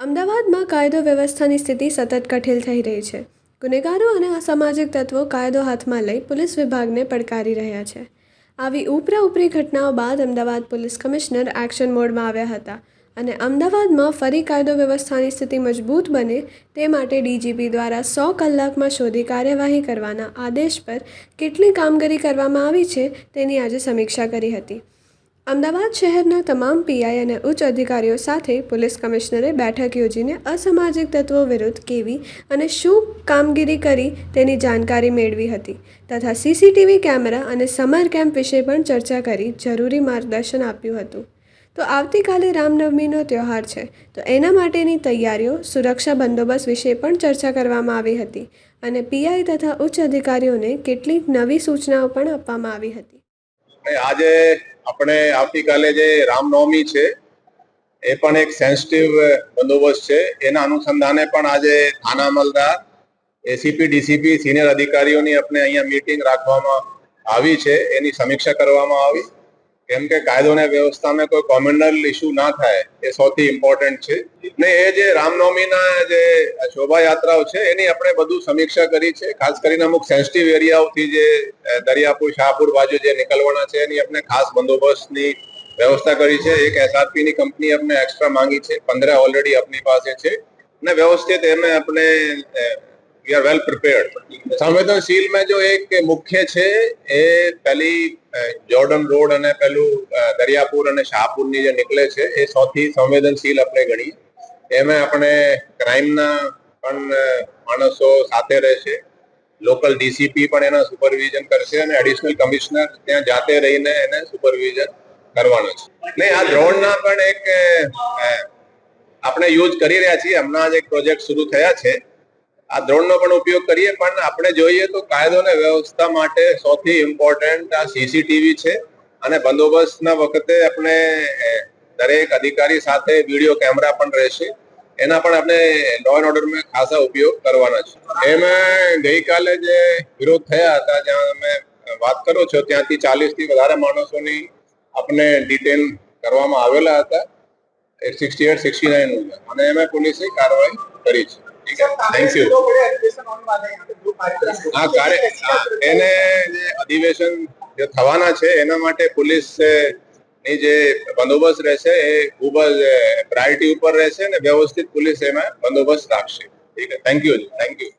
અમદાવાદમાં કાયદો વ્યવસ્થાની સ્થિતિ સતત કઠિલ થઈ રહી છે. ગુનેગારો અને અસામાજિક તત્વો કાયદો હાથમાં લઈ પોલીસ વિભાગને પડકારી રહ્યા છે. આવી ઉપરા ઉપરી ઘટનાઓ બાદ અમદાવાદ પોલીસ કમિશનર એક્શન મોડમાં આવ્યા હતા અને અમદાવાદમાં ફરી કાયદો વ્યવસ્થાની સ્થિતિ મજબૂત બને તે માટે ડીજીપી દ્વારા સો કલાકમાં શોધી કાર્યવાહી કરવાના આદેશ પર કેટલી કામગીરી કરવામાં આવી છે તેની આજે સમીક્ષા કરી હતી. અમદાવાદ શહેરના તમામ પીઆઈ અને ઉચ્ચ અધિકારીઓ સાથે પોલીસ કમિશનરે બેઠક યોજીને અસામાજિક તત્વો વિરુદ્ધ કેવી અને શું કામગીરી કરી તેની જાણકારી મેળવી હતી તથા સીસીટીવી કેમેરા અને સમર કેમ્પ વિશે પણ ચર્ચા કરી જરૂરી માર્ગદર્શન આપ્યું હતું. તો આવતીકાલે રામનવમીનો તહેવાર છે, તો એના માટેની તૈયારીઓ, સુરક્ષા બંદોબસ્ત વિશે પણ ચર્ચા કરવામાં આવી હતી અને પીઆઈ તથા ઉચ્ચ અધિકારીઓને કેટલીક નવી સૂચનાઓ પણ આપવામાં આવી હતી. અને આજે આપણે આવતીકાલે જે રામનવમી છે, એ પણ એક સેન્સિટિવ બંદોબસ્ત છે. એના અનુસંધાને પણ આજે થાના અમલદાર એસીપી ડીસીપી સિનિયર અધિકારીઓની આપણે અહીંયા મીટિંગ રાખવામાં આવી છે. એની સમીક્ષા કરવામાં આવી. કેમ કે કાયદો ને વ્યવસ્થામાં કોઈ કોમનલ ઇસ્યુ ના થાય, એ સૌથી ઇમ્પોર્ટન્ટ છે. ને એ જે રામનવમીના જે શોભાયાત્રાઓ છે, એની આપણે બધું સમીક્ષા કરી છે. ખાસ કરીને અમુક સેન્સિટિવ એરિયાઓથી જે દરિયાપુર, શાહપુર બાજુ જે નીકળવાના છે, એની આપણે ખાસ બંદોબસ્તની વ્યવસ્થા કરી છે. એક એસઆરપી ની કંપની આપણે એક્સ્ટ્રા માંગી છે. પંદર ઓલરેડી આપણી પાસે છે. અને વ્યવસ્થિત એમને આપણે વી આર વેલ પ્રિપેર્ડ સંવેદનશીલમાં જો એક મુખ્ય છે એ પેલી જોર્ડન રોડ અને પેલું દરિયાપુર અને શાહપુરની જે નીકળે છે એ સૌથી સંવેદનશીલ આપણે ગણીએ. એમાં આપણે ક્રાઇમના પણ માણસો સાથે રહેશે લોકલ ડીસીપી પણ એના સુપરવિઝન કરશે અને એડિશનલ કમિશનર ત્યાં જાતે રહીને એને સુપરવિઝન કરવાનો છે. ને આ ડ્રોનના પણ એક આપણે યુઝ કરી રહ્યા છીએ. હમણાં જ એક પ્રોજેક્ટ શરૂ થયા છે. આ દ્રોણનો પણ ઉપયોગ કરીએ, પણ આપણે જોઈએ તો કાયદો અને વ્યવસ્થા માટે સૌથી ઇમ્પોર્ટન્ટ આ સીસીટીવી છે. અને બંદોબસ્તના વખતે આપણે દરેક અધિકારી સાથે વીડિયો કેમેરા પણ રહેશે. એના પણ આપણે લો એન્ડ ઓર્ડરમાં ખાસા ઉપયોગ કરવાના છે. એમાં ગઈકાલે જે વિરોધ થયા હતા, જ્યાં અમે વાત કરો છો, ત્યાંથી ચાલીસથી વધારે માણસોની આપણે ડિટેન કરવામાં આવેલા હતા. સિક્સટી એટ સિક્સટી નાઇન અને એમાં પોલીસે કાર્યવાહી કરી છે. થેન્ક યુ આ કાર્ય એને જે અધિવેશન જે થવાના છે એના માટે પોલીસની જે બંદોબસ્ત રહેશે એ ખૂબ જ પ્રાયોરિટી ઉપર રહેશે અને વ્યવસ્થિત પોલીસ એમાં બંદોબસ્ત રાખશે. ઠીક છે. Thank you thank you